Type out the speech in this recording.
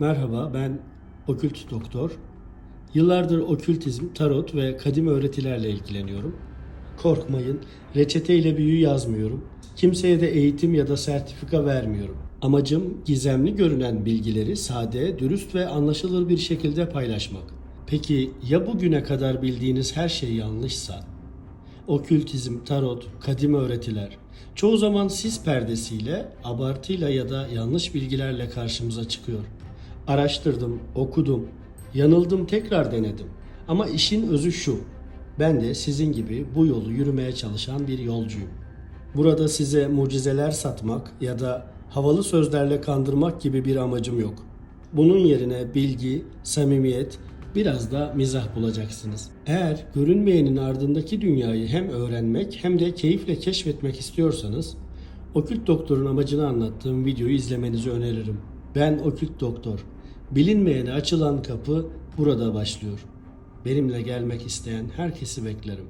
Merhaba, ben okült doktor. Yıllardır okültizm, tarot ve kadim öğretilerle ilgileniyorum. Korkmayın, reçeteyle büyü yazmıyorum. Kimseye de eğitim ya da sertifika vermiyorum. Amacım gizemli görünen bilgileri sade, dürüst ve anlaşılır bir şekilde paylaşmak. Peki ya bugüne kadar bildiğiniz her şey yanlışsa? Okültizm, tarot, kadim öğretiler çoğu zaman sis perdesiyle, abartıyla ya da yanlış bilgilerle karşımıza çıkıyor. Araştırdım, okudum, yanıldım, tekrar denedim. Ama işin özü şu. Ben de sizin gibi bu yolu yürümeye çalışan bir yolcuyum. Burada size mucizeler satmak ya da havalı sözlerle kandırmak gibi bir amacım yok. Bunun yerine bilgi, samimiyet, biraz da mizah bulacaksınız. Eğer görünmeyenin ardındaki dünyayı hem öğrenmek hem de keyifle keşfetmek istiyorsanız Okült Doktor'un amacını anlattığım videoyu izlemenizi öneririm. Ben Okült Doktor. Bilinmeyene açılan kapı burada başlıyor. Benimle gelmek isteyen herkesi beklerim.